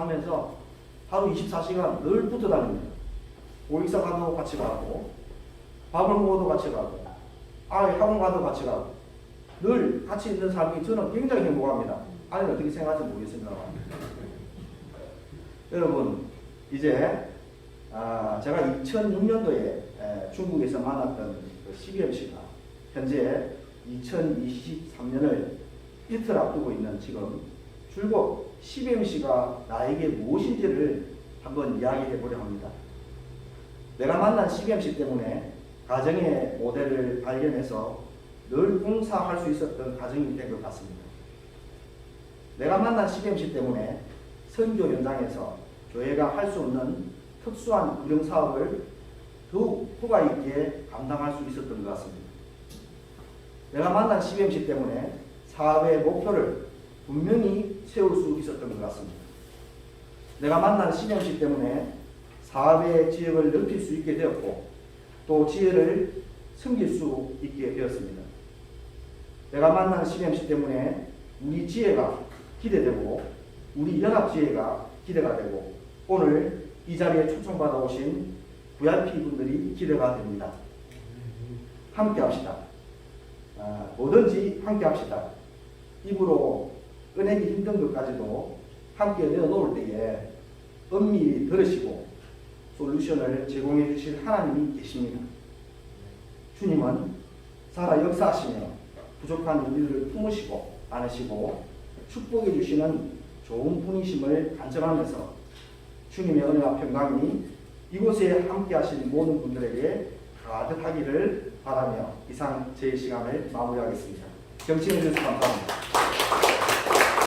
하면서 하루 24시간 늘 붙어 다닙니다. 오익사 가도 같이 가고 밥을 먹어도 같이 가고 아이 학원 가도 같이 가고 늘 같이 있는 삶이 저는 굉장히 행복합니다. 아내는 어떻게 생각할지 모르겠습니다만 여러분 이제 아, 제가 2006년도에 중국에서 만났던 그 CBMC가 현재 2023년을 이틀 앞두고 있는 지금 줄곧 CBMC가 나에게 무엇인지를 한번 이야기해 보려 합니다. 내가 만난 CBMC 때문에 가정의 모델을 발견해서 늘 봉사할 수 있었던 가정이 된 것 같습니다. 내가 만난 CBMC 때문에 선교 현장에서 교회가 할 수 없는 특수한 운영 사업을 더욱 효과 있게 감당할 수 있었던 것 같습니다. 내가 만난 CBMC 때문에 사업의 목표를 분명히 세울 수 있었던 것 같습니다. 내가 만난 CBMC 때문에 사업의 지역을 넓힐 수 있게 되었고 또 지혜를 숨길 수 있게 되었습니다. 내가 만난 CBMC 때문에 우리 지혜가 기대되고 우리 연합 지혜가 기대가 되고 오늘 이 자리에 초청받아 오신 VIP 분들이 기대가 됩니다. 함께 합시다. 아, 뭐든지 함께 합시다. 입으로 꺼내기 힘든 것까지도 함께 내어놓을 때에 엄밀히 들으시고 솔루션을 제공해 주실 하나님이 계십니다. 주님은 살아 역사하시며 부족한 우리를 품으시고 안으시고 축복해 주시는 좋은 분이심을 간증하면서 주님의 은혜와 평강이 이곳에 함께 하신 모든 분들에게 가득하기를 바라며 이상 제 시간을 마무리하겠습니다. 경청해 주셔서 감사합니다.